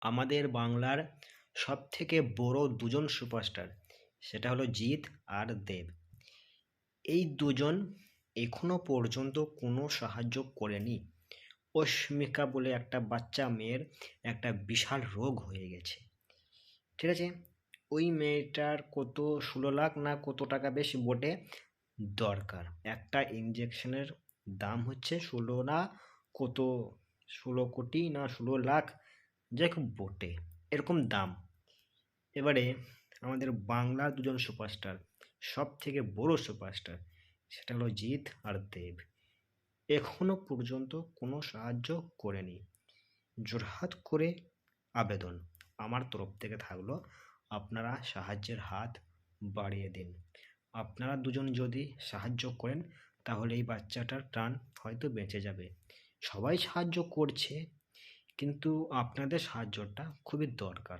আমাদের বাংলার সব থেকে বড় দুজন সুপারস্টার সেটা হলো জিৎ আর দেব। এই দুজন এখনও পর্যন্ত কোনো সাহায্য করেনি। অস্মিকা বলে একটা বাচ্চা মেয়ের একটা বিশাল রোগ হয়ে গেছে। ঠিক আছে? ওই মেয়েটার কত ষোলো লাখ না কত টাকা বেশি বটে দরকার। একটা ইঞ্জেকশনের দাম হচ্ছে ষোলো না কত, ষোলো কোটি না ষোলো লাখ হোক বটে, এরকম দাম। এবারে আমাদের বাংলার দুজন সুপারস্টার সব থেকে বড় সুপারস্টার, সেটা হলো জিৎ আর দেব। এখনও পর্যন্ত কোনো সাহায্য করেনি। জোরহাত করে আবেদন। আমার তরফ থেকে থাকল, আপনারা সাহায্যের হাত বাড়িয়ে দিন। আপনারা দুজন যদি সাহায্য করেন, তাহলে এই বাচ্চাটার প্রাণ হয়তো বেঁচে যাবে। সবাই সাহায্য করছে কিন্তু আপনাদের সাহায্যটা খুবই দরকার।